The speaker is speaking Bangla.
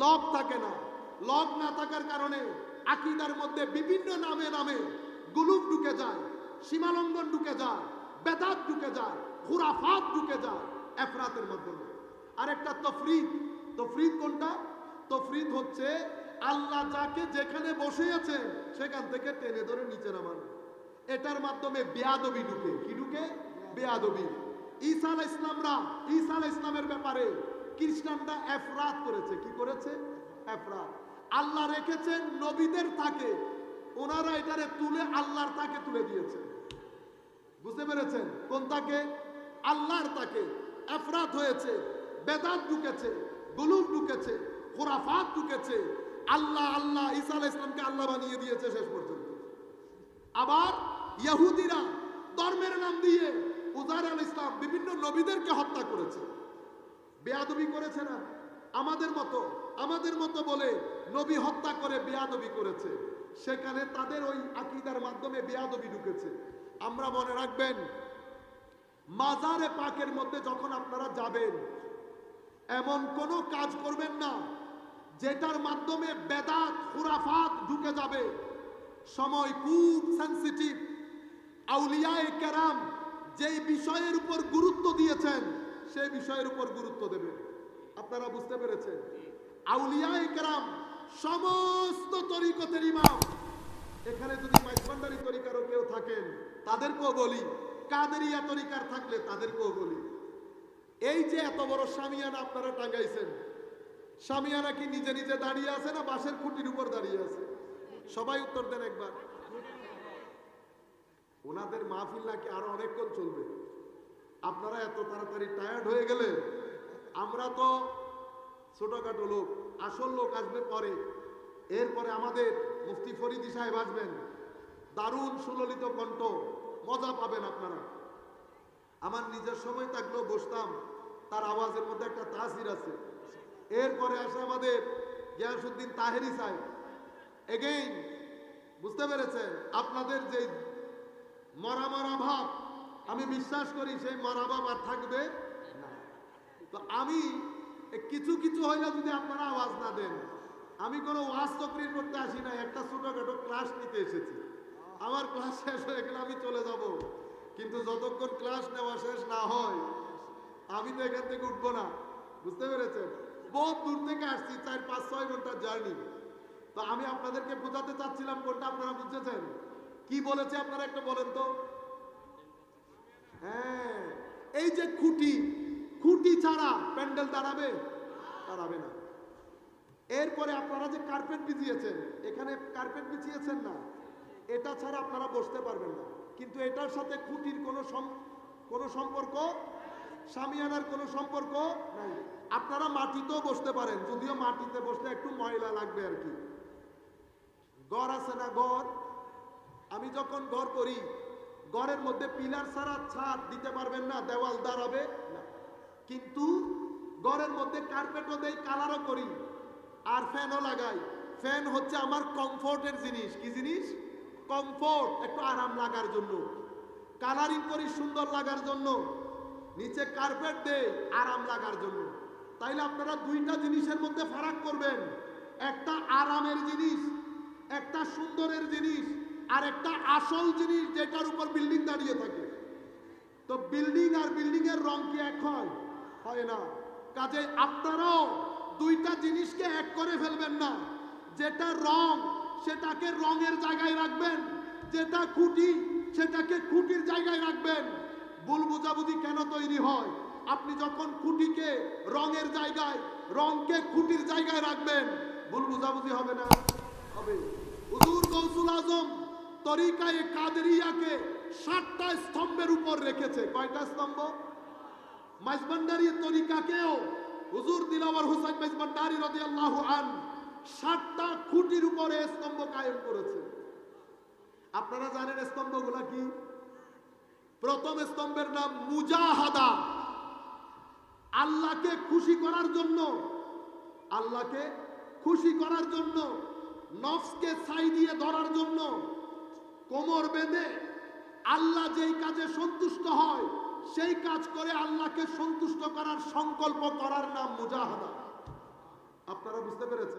লক থাকে না। লক না থাকার কারণে আকিদার মধ্যে বিভিন্ন নামে নামে গুলুপ ঢুকে যায়, সীমালঙ্ঘন ঢুকে যায়, বেদাত ঢুকে যায়, খুরাফাত ঢুকে যায় এফরাতের মাধ্যমে। আর একটা তফরিদ। তফরিদ কোনটা? তফরিদ হচ্ছে আল্লাহ যাকে যেখানে বসে আছে সেখান থেকে টেনে ধরে নিচে নামানো। এটার মাধ্যমে বেয়াদবি ঢুকে। কি ঢুকে? বেয়াদবি। ঈসা আলাইহিস ইসলামরা ঈসা আলাইহিস ইসলামের ব্যাপারে খ্রিস্টানরা এফরাত করেছে। কি করেছে? এফরাত। আল্লাহ রেখেছেন, নবীদের তাকে। ওনারা এটারে তুলে আল্লাহর তাকে তুলে দিয়েছে। বুঝতে পেরেছেন? কোন তাকে? আল্লাহর তাকে। এফরাত হয়েছে, বেদাত ঢুকেছে, গুলুম ঢুকেছে, খোরাফাত ঢুকেছে। আল্লাহ আল্লাহ, ঈসা আলাইহিস ইসলামকে আল্লাহ বানিয়ে দিয়েছে শেষ পর্যন্ত। আবার ইহুদিরা ধর্মের নাম দিয়ে উজার আল ইসলাম বিভিন্ন নবীদেরকে হত্যা করেছে। বেয়াদবি করেছে না? আমাদের মতো আমাদের মতো বলে নবী হত্যা করে বেয়াদবি করেছে। সেখানে তাদের ওই আকিদার মাধ্যমে বেয়াদবি ঢুকেছে। আমরা মনে রাখবেন, মাজারে পাকের মধ্যে যখন আপনারা যাবেন, এমন কোনো কাজ করবেন না যেটার মাধ্যমে বেদাত, খুরাফাত ঢুকে যাবে। সময় খুব সেন্সিটিভ আউলিয়ায়ে কেরাম যেই বিষয়ের উপর বিষয়ের উপর গুরুত্ব দেবেন আপনারা বুঝতে পেরেছেন? আউলিয়ায়ে কেরাম সমস্ত তরিকতের ইমাম। এখানে যদি মাইজভান্ডারি তরিকারও কেউ থাকেন, তাদেরকেও বলি। কাদেরিয়া তরিকার থাকলে তাদেরকেও বলি। এই যে এত বড় সামিয়ানা আপনারা টাঙ্গাইছেন সামিয়ানা কি নিজে নিজে দাঁড়িয়ে আছে না বাঁশের খুঁটির উপর দাঁড়িয়ে আছে? সবাই উত্তর দেন একবার। ওনাদের মাহফিল নাকি আরও অনেকক্ষণ চলবে? আপনারা এত তাড়াতাড়ি টায়ার্ড হয়ে গেলে, আমরা তো ছোটখাটো লোক, আসল লোক আসবে পরে। এরপরে আমাদের মুফতি ফরিদি সাহেব আসবেন। দারুণ সুললিত কণ্ঠ, মজা পাবেন আপনারা। আমার নিজের সময় থাকলেও বসতাম, তার আওয়াজের মধ্যে একটা তাসির আছে। এরপরে আসে আমাদের গিয়াসুদ্দিন তাহেরি সাহেব। এগেইন বুঝতে পেরেছেন? আপনাদের যে মরা মরা ভাব আমি বিশ্বাস করি সেই মরা আর থাকবে। না তো আমি কিছু কিছু হইলে যদি আপনারা আওয়াজ না দেন, আমি কোনো ওয়াজ তকরির করতে আসি না একটা ছোটখাটো ক্লাস নিতে এসেছি। আমার ক্লাস শেষ হয়ে গেলে আমি চলে যাব। কিন্তু যতক্ষণ ক্লাস নেওয়া শেষ না হয়, আমি তো এখান থেকে উঠবো না। বুঝতে পেরেছেন? বহুত দূর থেকে আসছি, চার, পাঁচ, ছয় ঘণ্টার জার্নি। তো আমি আপনাদেরকে বোঝাতে চাচ্ছিলাম কোনটা আপনারা বুঝেছেন? কি বলেছে আপনারা একটা বলেন তো? হ্যাঁ। এই যে খুঁটি খুঁটি ছাড়া প্যান্ডেল দাঁড়াবে? দাঁড়াবে না। এরপরে আপনারা যে কার্পেট বিছিয়েছেন, এখানে কার্পেট বিছিয়েছেন না। এটা ছাড়া আপনারা বসতে পারবেন না। কিন্তু এটার সাথে খুঁটির কোনো কোনো সম্পর্ক? সামিয়ানার কোনো সম্পর্ক নাই। আপনারা মাটিতেও বসতে পারেন। যদিও মাটিতে বসলে একটু ময়লা লাগবে আর কি। ঘর আছে না ঘর? আমি যখন ঘর করি ঘরের মধ্যে পিলার ছাড়া ছাদ দিতে পারবেন না, দেওয়াল দাঁড়াবে না। কিন্তু ঘরের মধ্যে কার্পেটও দেই কালারও করি, আর ফ্যানও লাগাই। ফ্যান হচ্ছে আমার কমফোর্টের জিনিস। কি জিনিস? কমফোর্ট একটু আরাম লাগার জন্য। কালারিং করি সুন্দর লাগার জন্য। নিচে কার্পেট দেই, আরাম লাগার জন্য। তাইলে আপনারা দুইটা জিনিসের মধ্যে ফারাক করবেন। একটা আরামের জিনিস, একটা সুন্দরের জিনিস। আর একটা আসল জিনিস যেটার উপর বিল্ডিং দাঁড়িয়ে থাকে। তো বিল্ডিং আর বিল্ডিং এর রং কি এক হয়? হয় না। কাজে আপনারাও দুইটা জিনিসকে এক করে ফেলবেন না। যেটা রং, সেটাকে রঙের জায়গায় রাখবেন। যেটা খুঁটি, সেটাকে খুঁটির জায়গায় রাখবেন। ভুল বুঝাবুঝি কেন তৈরি হয়? আপনি যখন খুঁটিকে রঙের জায়গায়, রংকে খুঁটির জায়গায় রাখবেন, ভুল বুঝাবুঝি হবে না। হবে। হুজুর গৌসুল আজম তরিকায়ে কাদেরিয়াকে সাতটা স্তম্ভের উপর রেখেছে। কয়টা স্তম্ভ? মাইজবান্ডারি তরিকাকেও হুজুর দিলাওয়ার হুসাইন মাইজবান্ডারি রাদিয়াল্লাহু আন সাতটা খুঁটির উপরে স্তম্ভ কায়েম করেছে। আপনারা জানেন স্তম্ভগুলা কি? প্রথম স্তম্ভের নাম মুজাহাদা। আল্লাহকে খুশি করার জন্য, আল্লাহকে খুশি করার জন্য, নফসকে ছাই দিয়ে ধরার জন্য কোমর বেঁধে আল্লাহ যেই কাজে সন্তুষ্ট হয়, সেই কাজ করে আল্লাহকে সন্তুষ্ট করার সংকল্প করার নাম মুজাহাদা। আপনারা বুঝতে পেরেছেন?